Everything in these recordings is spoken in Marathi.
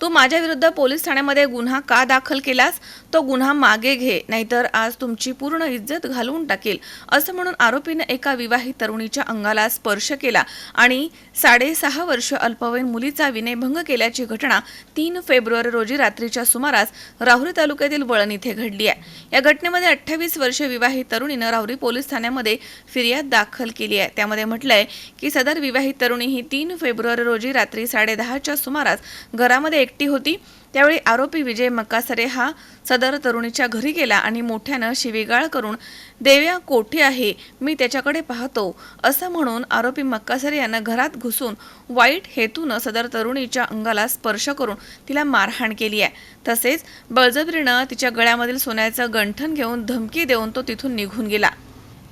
तू माझ्या विरुद्ध पोलीस ठाण्यामध्ये गुन्हा का दाखल केलास? तो गुन्हा मागे घे नाहीतर आज तुमची पूर्ण इज्जत घालवून टाकेल. असं म्हणून आरोपीनं एका विवाहित तरुणीच्या अंगाला स्पर्श केला आणि साडेसहा वर्ष अल्पवयीन मुलीचा विनयभंग केल्याची घटना तीन फेब्रुवारी रोजी रात्रीच्या सुमारास राहुरी तालुक्यातील वळण इथे घडली आहे. या घटनेमध्ये अठ्ठावीस वर्ष विवाहित तरुणीनं राहुरी पोलीस ठाण्यामध्ये फिर्याद दाखल केली आहे. त्यामध्ये म्हटलंय की सदर विवाहित तरुणी ही तीन फेब्रुवारी रोजी रात्री साडेदहाच्या सुमारास घरामध्ये एकटी होती. त्यावेळी आरोपी विजय मक्कासरे हा सदर तरुणीच्या घरी गेला आणि मोठ्यानं शिवीगाळ करून देव्या कोठे आहे? मी त्याच्याकडे पाहतो. असं म्हणून आरोपी मक्कासरे यानं घरात घुसून वाईट हेतूनं सदर तरुणीच्या अंगाला स्पर्श करून तिला मारहाण केली आहे. तसेच बळजबरीनं तिच्या गळ्यामधील सोन्याचं गंठन घेऊन धमकी देऊन तो तिथून निघून गेला.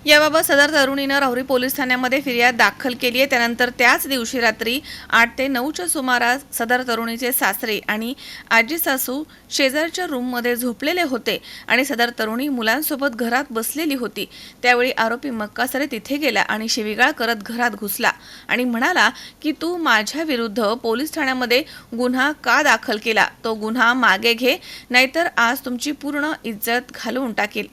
याबाबत सदर तरुणीनं राहुरी पोलीस ठाण्यामध्ये फिर्याद दाखल केली आहे. त्यानंतर त्याच दिवशी रात्री आठ ते नऊच्या सुमारास सदर तरुणीचे सासरे आणि आजी सासू शेजारच्या रूममध्ये झोपलेले होते आणि सदर तरुणी मुलांसोबत घरात बसलेली होती. त्यावेळी आरोपी मक्कासरे तिथे गेला आणि शिवीगाळ करत घरात घुसला आणि म्हणाला की तू माझ्या विरुद्ध पोलीस ठाण्यामध्ये गुन्हा का दाखल केला? तो गुन्हा मागे घे नाहीतर आज तुमची पूर्ण इज्जत घालवून टाकेल.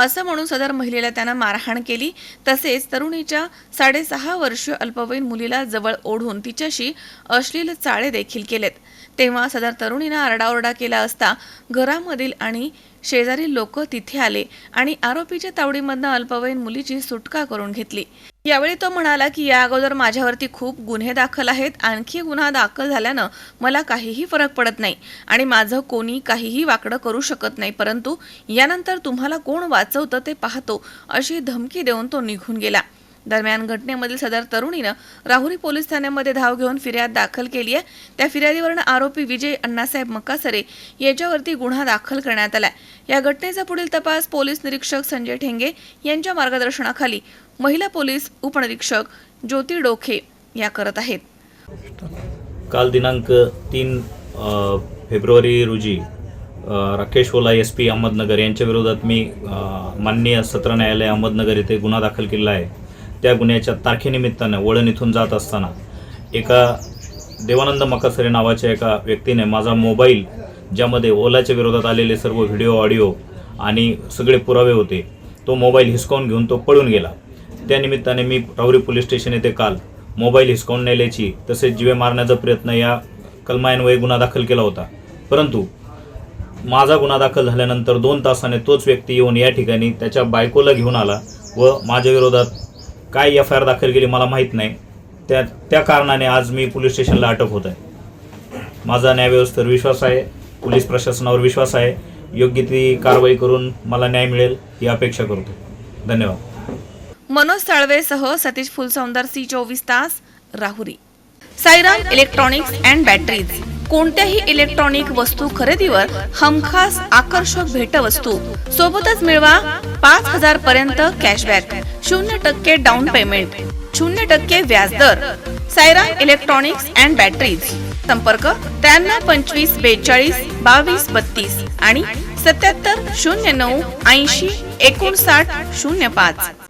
असं म्हणून सदर महिलेला त्यानं मारहाण केली. तसेच तरुणीच्या साडेसहा वर्षीय अल्पवयीन मुलीला जवळ ओढून तिच्याशी अश्लील चाळे देखील केलेत. तेव्हा सदर तरुणीनं आरडाओरडा केला असता घरामधील आणि शेजारी लोक तिथे आले आणि आरोपीच्या तावडीमधनं अल्पवयीन मुलीची सुटका करून घेतली. यावेळी तो म्हणाला की या अगोदर माझ्यावरती खूप गुन्हे दाखल आहेत. आणखी गुन्हा दाखल झाल्यानं मला काहीही फरक पडत नाही आणि माझं कोणी काहीही वाकडं करू शकत नाही. परंतु यानंतर तुम्हाला कोण वाचवतं ते पाहतो अशी धमकी देऊन तो निघून गेला. दरम्यान घटनेमधील सदर तरुणीनं राहुरी पोलीस ठाण्यामध्ये धाव घेऊन फिर्याद दाखल केली आहे. त्या फिर्यादीवरनं आरोपी विजय अण्णासाहेब मक्कासरे याच्यावरती गुन्हा दाखल करण्यात आला या घटनेचा पुढील तपास पोलीस निरीक्षक संजय ठेंगे यांच्या मार्गदर्शनाखाली महिला पोलीस उपनिरीक्षक ज्योती डोखे या करत आहेत. काल दिनांक तीन फेब्रुवारी रोजी राकेश ओला एस पी अहमदनगर यांच्या विरोधात मी माननीय सत्र न्यायालय अहमदनगर येथे गुन्हा दाखल केलेला आहे. त्या गुन्ह्याच्या तारखेनिमित्तानं वळण इथून जात असताना एका देवानंद मकासरे नावाच्या एका व्यक्तीने माझा मोबाईल ज्यामध्ये ओलाच्या विरोधात आलेले सर्व व्हिडिओ ऑडिओ आणि सगळे पुरावे होते तो मोबाईल हिसकावून घेऊन तो पळून गेला. त्यानिमित्ताने मी राहुरी पोलीस स्टेशन येथे काल मोबाईल हिसकावून नेल्याची तसेच जीवे मारण्याचा प्रयत्न या कलमायन्वये गुन्हा दाखल केला होता. परंतु माझा गुन्हा दाखल झाल्यानंतर दोन तासाने तोच व्यक्ती येऊन या ठिकाणी त्याच्या बायकोला घेऊन आला व माझ्या विरोधात काय एफ आय आर दाखल केली मला माहीत नाही. त्या त्या कारणाने आज मी पोलीस स्टेशनला अटक होत आहे माझा न्यायव्यवस्थेवर विश्वास आहे पोलीस प्रशासनावर विश्वास आहे. योग्य ती कारवाई करून मला न्याय मिळेल ही अपेक्षा करतो. धन्यवाद. मनोज साळवेसह सतीश फुलसौंदर सी चोवीस तास Rahuri. Sairam electronics and batteries कोणत्याही इलेक्ट्रॉनिक वस्तू खरेदीवर हमखास आकर्षक भेटवस्तू. सोबतच मिळवा पाच हजार पर्यंत कॅशबॅक शून्य टक्के डाऊन पेमेंट शून्य टक्के व्याजदर सायराम इलेक्ट्रॉनिक्स अँड बॅटरीज संपर्क त्र्याण्णव पंचवीस बेचाळीस बावीस बत्तीस आणि सत्याहत्तर शून्य नऊ ऐंशी एकोणसाठ शून्य पाच.